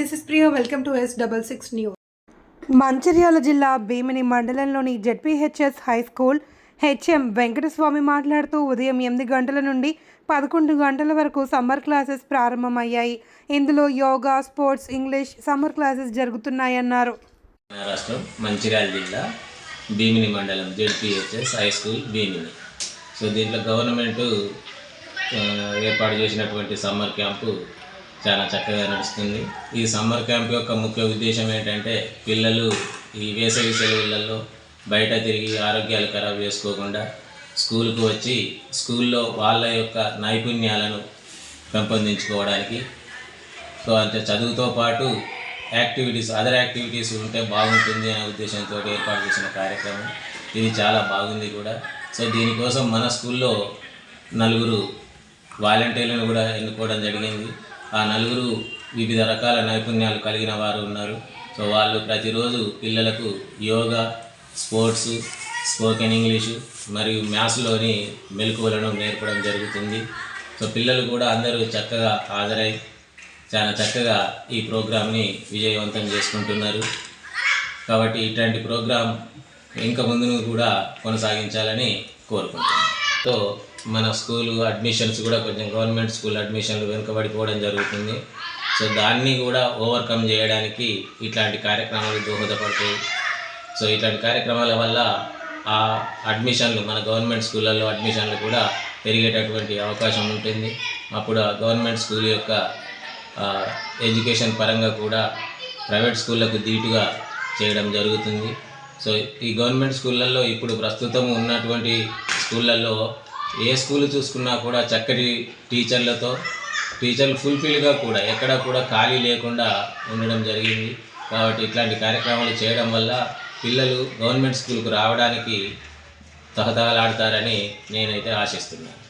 This is Priya welcome to S double six news Mancherial జిల్లా భీమిని మండలంలోని ZPHS high school HM Venkataswamy మాట్లాడుతూ ఉదయం ఎనిమిది గంటల నుండి పదకొండు గంటల వరకు సమ్మర్ క్లాసెస్ ప్రారంభమయ్యాయి. ఇందులో yoga sports English summer classes జరుగుతున్నాయన్నారు. రాష్ట్రం మంచిర్యాల జిల్లా భీమిని మండలం ZPHS high school Bheemini. So దీంట్లో గవర్నమెంట్ ఏర్పాటు చేసినటువంటి సమ్మర్ క్యాంపు చాలా చక్కగా నడుస్తుంది. ఈ సమ్మర్ క్యాంప్ యొక్క ముఖ్య ఉద్దేశం ఏంటంటే పిల్లలు ఈ వేసవి సెలవులలో బయట తిరిగి ఆరోగ్యాలు ఖరాబ్ చేసుకోకుండా స్కూల్కు వచ్చి స్కూల్లో వాళ్ళ యొక్క నైపుణ్యాలను పెంపొందించుకోవడానికి సో అంటే చదువుతో పాటు యాక్టివిటీస్ అదర్ యాక్టివిటీస్ ఉంటే బాగుంటుంది అనే ఉద్దేశంతో ఏర్పాటు చేసిన కార్యక్రమం. ఇది చాలా బాగుంది కూడా. సో దీనికోసం మన స్కూల్లో నలుగురు వాలంటీర్లను కూడా ఎన్నుకోవడం జరిగింది. ఆ నలుగురు వివిధ రకాల నైపుణ్యాలు కలిగిన వారు ఉన్నారు. సో వాళ్ళు ప్రతిరోజు పిల్లలకు యోగా స్పోర్ట్స్ స్పోకెన్ ఇంగ్లీషు మరియు మ్యాథ్స్లోని మెలకువలను నేర్పడం జరుగుతుంది. సో పిల్లలు కూడా అందరూ చక్కగా హాజరై చాలా చక్కగా ఈ ప్రోగ్రామ్ని విజయవంతం చేసుకుంటున్నారు. కాబట్టి ఇట్లాంటి ప్రోగ్రాం ఇంకా ముందును కూడా కొనసాగించాలని కోరుకుంటున్నాను. సో మన స్కూల్ అడ్మిషన్స్ కూడా కొంచెం గవర్నమెంట్ స్కూల్ అడ్మిషన్లు వెనుకబడిపోవడం జరుగుతుంది. సో దాన్ని కూడా ఓవర్కమ్ చేయడానికి ఇట్లాంటి కార్యక్రమాలు దోహదపడతాయి. సో ఇట్లాంటి కార్యక్రమాల వల్ల ఆ అడ్మిషన్లు మన గవర్నమెంట్ స్కూళ్ళల్లో అడ్మిషన్లు కూడా పెరిగేటటువంటి అవకాశం ఉంటుంది. అప్పుడు ఆ గవర్నమెంట్ స్కూల్ యొక్క ఎడ్యుకేషన్ పరంగా కూడా ప్రైవేట్ స్కూళ్ళకు ధీటుగా చేయడం జరుగుతుంది. సో ఈ గవర్నమెంట్ స్కూళ్ళల్లో ఇప్పుడు ప్రస్తుతం ఉన్నటువంటి స్కూళ్ళల్లో ఏ స్కూల్ చూసుకున్నా కూడా చక్కటి టీచర్లతో టీచర్లు ఫుల్ఫిల్గా కూడా ఎక్కడ కూడా ఖాళీ లేకుండా ఉండడం జరిగింది. కాబట్టి ఇట్లాంటి కార్యక్రమాలు చేయడం వల్ల పిల్లలు గవర్నమెంట్ స్కూల్కు రావడానికి తహతహలాడతారని నేనైతే ఆశిస్తున్నాను.